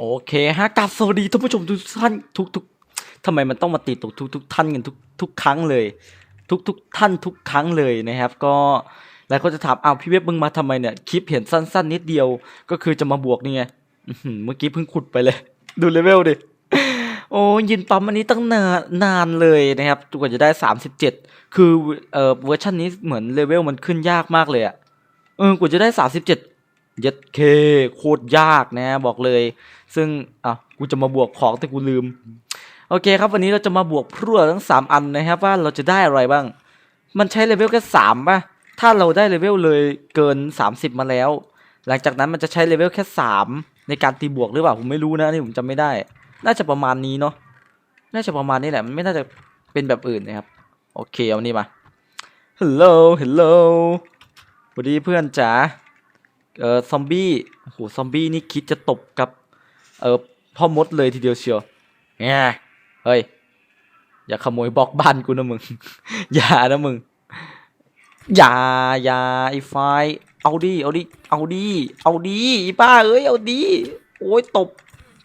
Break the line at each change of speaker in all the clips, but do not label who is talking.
โอเคฮะกราบสวัสดีท่านผู้ชมทุกท่านทุกทุกทำไมมันต้องมาติดตกทุกทุกท่านกันทุกทุกครั้งเลย ทุกทุกท่านทุกครั้งเลยนะครับ ก็หลายคนจะถามอ้าวพี่เว็บมึงมาทำไมเนี่ยคลิปเห็นสั้น ๆ นิดเดียวก็คือจะมาบวกนี่ไงเมื่อกี้เพิ่งขุดไปเลย ดูเลเวลดิโอ้ยินปั๊มอันนี้ตั้งนานนานเลยนะครับกว่าจะได้ 37 คือเอ่อเวอร์ชันนี้เหมือนเลเวลมันขึ้นยากมากเลยอะเออกว่าจะได้ 37 เย็ดเคโคตรยากนะ บอกเลย ซึ่งอะกูจะมาบวกของแต่กูลืม โอเคครับวันนี้เราจะมาบวกพรวทั้ง 3 อันนะครับว่าเราจะได้อะไรบ้าง มันใช้เลเวลแค่สามป่ะ ถ้าเราได้เลเวลเลยเกิน 30 มาแล้ว หลังจากนั้นมันจะใช้เลเวลแค่ 3 ในการตีบวกหรือเปล่าผมไม่รู้นะนนี่ผมจำไม่ได้ น่าจะประมาณนี้เนาะน่าจะประมาณนี้แหละมันไม่น่าจะเป็นแบบอื่นนะครับ โอเคเอานี่มาฮัลโหลฮัลโหลสวัสดีเพื่อนจ๋า เออซอมบี้โอ้โหซอมบี้นี่คิดจะตบกับเออพ่อมดเลยทีเดียวเชียวแง่เฮ้ย อย่าขโมยบล็อกบ้านกูนะมึง อย่านะมึง อย่าอย่าไอ้ไฟ เอาดิ เอาดิ เอาดิ เอาดิไอ้บ้าเอ้ย เอาดิ โอ้ยตบ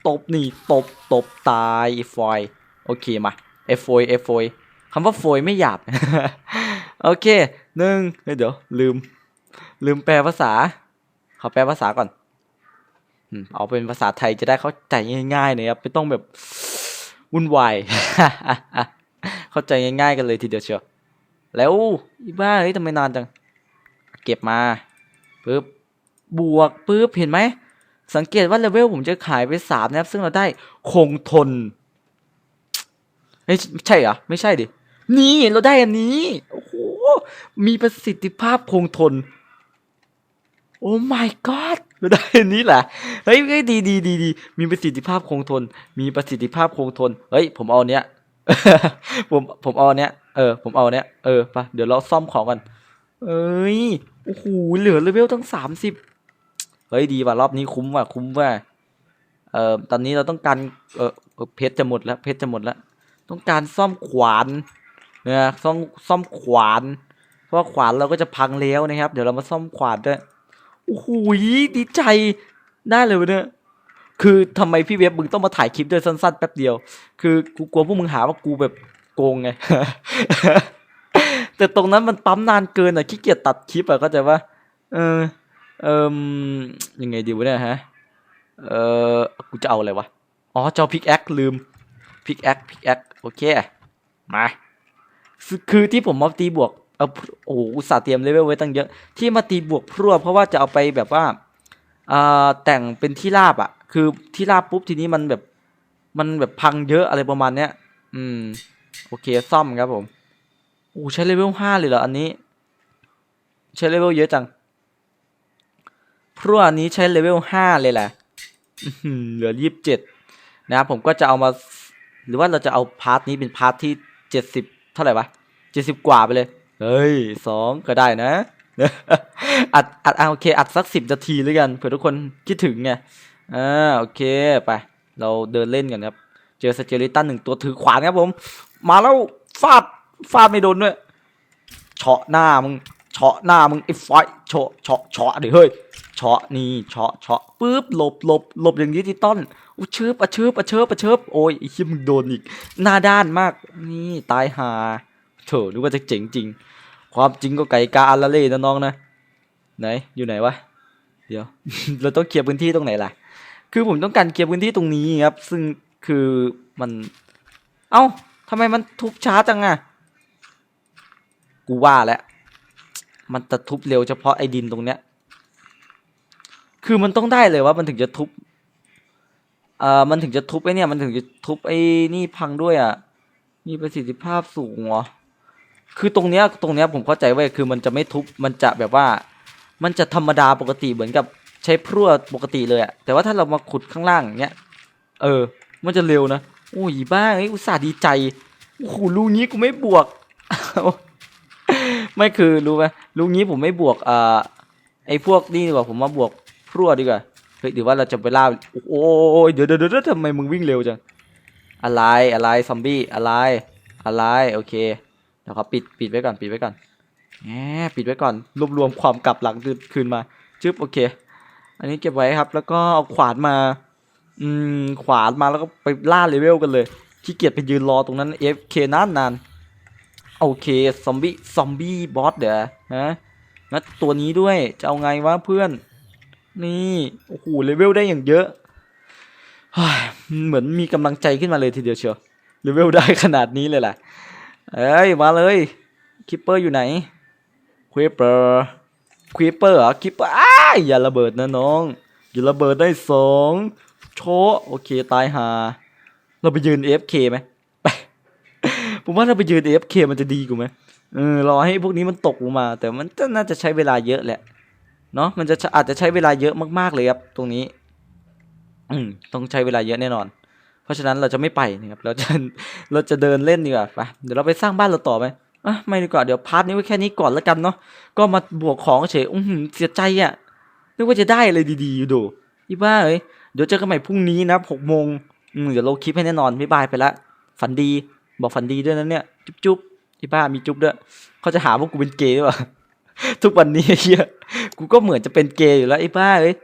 ตบนี่ ตบ ตบตายไอ้ฟอยโอเคมาเอฟโฟยเอฟโฟยคำว่าโฟยไม่หยาบ โอเคหนึ่งเดี๋ยวลืม ลืมแปลภาษา ขอแปลภาษาก่อนเอาเป็นภาษาไทยจะได้เข้าใจง่ายๆน่อยครับไม่ต้องแบบวุ่นวายเข้าใจง่ายๆกันเลยทีเดียวเชียวแล้วอีบ้าเฮ้ยทำไมนานจัง เก็บมาปึ๊บบวกปึ๊บเห็นไหม สังเกตว่าเลเวลผมจะขายไปสามนะครับ ซึ่งเราได้คงทนเฮ้ยใช่เหรอ ไม่ใช่ดิ นี่เราได้อันนี้ โอ้โห มีประสิทธิภาพคงทน โอ้ my god เราได้อันนี้แหละเฮ้ยดีดีดีดีมีประสิทธิภาพคงทน มีประสิทธิภาพคงทน เฮ้ย ผมเอาเนี้ย ผม ผมเอาเนี้ย เออ ผมเอาเนี้ย เออ ไป เดี๋ยวเราซ่อมของกัน เอ้ย โอ้โห เหลือเลเวลตั้งสามสิบ เฮ้ย ดีว่ะ รอบนี้คุ้มว่ะ คุ้มว่ะ เอ่อ ตอนนี้เราต้องการ เออเพชรจะหมดแล้ว เพชรจะหมดแล้ว ต้องการซ่อมขวานนะซ่อม ซ่อมขวาน เพราะขวานเราก็จะพังแล้วนะครับ เดี๋ยวเรามาซ่อมขวานด้วย โอ้โหดีใจได้เลยวะเนี่ยคือทำไมพี่เว็บมึงต้องมาถ่ายคลิปด้วยสั้นๆแป๊บเดียว คือกูกลัวพวกมึงหาว่ากูแบบโกงไง แต่ตรงนั้นมันปั๊มนานเกินอะขี้เกียจตัดคลิปอะเข้าใจปะเออ เอ่มยังไงดีวะเนี่ยฮะ เออกูจะเอาอะไรวะ อ๋อจะเอาพิกแอคลืมพิกแอคพิกแอคโอเค มา คือคือที่ผมมาตีบวก เอาโอ้โหอุตส่าห์เตรียมเลเวลไว้ตั้งเยอะ ที่มาตีบวกพรวดเพราะว่าจะเอาไปแบบว่าอ่าแต่งเป็นที่ราบอะ คือที่ราบปุ๊บทีนี้มันแบบมันแบบพังเยอะอะไรประมาณเนี้ย อืม โอเคซ่อมครับผมโอ้ใช้เลเวลห้าเลยเหรออันนี้ ใช้เลเวลเยอะจังพรวดนี้ใช้เลเวลห้าเลยแหละเหลือยี่สิบเจ็ดนะครับผมก็จะเอามา หรือว่าเราจะเอาพาร์ทนี้เป็นพาร์ทที่เจ็ดสิบเท่าไหร่วะเจ็ดสิบกว่าไปเลย เฮ้ยสองก็ได้นะอัดอัดอะโอเค อัดสักสิบนาทีแล้วกันเผื่อทุกคนคิดถึงไงอ่าโอเคไป เราเดินเล่นกันครับ เจอสเจอริตันหนึ่งตัวถือขวานครับผม มาแล้วฟาดฟาดไม่โดนด้วยเฉาะหน้ามึงเฉาะหน้ามึงไอ้ไฟเฉาะเฉาะเฉาะดิเฮ้ยเฉาะนี่เฉาะเฉาะปุ๊บหลบหลบหลบอย่างนี้ที่ต้นอู้ชืบอะชืบอะเชิบอะเชิบโอ้ยไอ้เหี้ยมึงโดนอีก หน้าด้านมากนี่ตายหาโถนึกว่าจะเจ๋งจริง ความจริงก็ไก่กาอัละเล่นะน้องนะไหนอยู่ไหนวะเดี๋ยว เราต้องเคลียร์พื้นที่ตรงไหนล่ะ คือผมต้องการเคลียร์พื้นที่ตรงนี้ครับ ซึ่งคือมัน เอ้าทำไมมันทุบช้าจังอะกูว่าแล้วมันจะทุบเร็วเฉพาะไอ้ดินตรงเนี้ย คือมันต้องได้เลยว่ามันถึงจะทุบเอ่อมันถึงจะทุบไอ้เนี่ย มันถึงจะทุบไอ้นี่พังด้วยอะ มีประสิทธิภาพสูงเหรอ คือตรงเนี้ยตรงเนี้ยผมเข้าใจไว้คือมันจะไม่ทุบมันจะแบบว่า มันจะธรรมดาปกติเหมือนกับใช้พรวดปกติเลยอะแต่ว่าถ้าเรามาขุดข้างล่างอย่างเงี้ยเออ มันจะเร็วนะโอ้ยบ้าไอ้อุตส่าห์ดีใจโอ้โหลูกนี้กูไม่บวก ไม่คือรู้ไหมลูกนี้ผมไม่บวกอ่าไอ้พวกนี่ดีกว่าผมมาบวกพรวดดีกว่าเฮ้ยหรือว่าเราจะไปล่าโอ้ยเดี๋ยวเดี๋ยวเดี๋ยวทำไมมึงวิ่งเร็วจังอะไรอะไรซอมบี้อะไรอะไรโอเค เดี๋ยวเขาปิดปิดไว้ก่อนปิดไว้ก่อนแหมปิดไว้ก่อนรวบรวมความกลับหลังคืนมาจึ๊บโอเค อันนี้เก็บไว้ครับ แล้วก็เอาขวานมา อืมขวานมาแล้วก็ไปล่าเลเวลกันเลยขี้เกียจไปยืนรอตรงนั้น FK นานนานโอเคซอมบี้ซอมบี้บอสเดี๋ยวฮะงัดตัวนี้ด้วยจะเอาไงวะเพื่อน นี่โอ้โหเลเวลได้อย่างเยอะเฮ้ยเหมือนมีกำลังใจขึ้นมาเลยทีเดียวเชียวเลเวลได้ขนาดนี้เลยแหละ เอ้ย มาเลยคิปเปอร์อยู่ไหนควิปเปอร์ควิปเปอร์เหรอคิปเปอร์อ้ายอย่าระเบิดนะน้อง อย่าระเบิดได้สองโชโอเคตายหา เราไปยืน AFK ไหมไปผมว่าเราไปยืน AFK มันจะดีกว่าไหมเออรอให้พวกนี้มันตกลงมา แต่มันน่าจะใช้เวลาเยอะแหละเนาะมันจะอาจจะใช้เวลาเยอะมากๆเลยครับ ตรงนี้ อืมต้องใช้เวลาเยอะแน่นอน เพราะฉะนั้นเราจะไม่ไปนะครับเราจะเราจะเดินเล่นดีกว่าไปเดี๋ยวเราไปสร้างบ้านเราต่อไหมอะไม่ดีกว่าเดี๋ยวพาร์ทนี้ไว้แค่นี้ก่อนแล้วกันเนาะก็มาบวกของเฉยอือหือเสียใจอะนึกว่าจะได้อะไรดีๆอยู่ดูอีบ้าเอ้ยเดี๋ยวเจอกันใหม่พรุ่งนี้นะหกโมงอืมเดี๋ยวลงคลิปให้แน่นอนบ๊ายบายไปละฝันดีบอกฝันดีด้วยนะเนี่ยจุ๊บจุ๊บอีบ้ามีจุ๊บด้วยเขาจะหาว่ากูเป็นเกย์หรือเปล่าทุกวันนี้เฮียกูก็เหมือนจะเป็นเกย์อยู่แล้วไอ้บ้าเอ้ย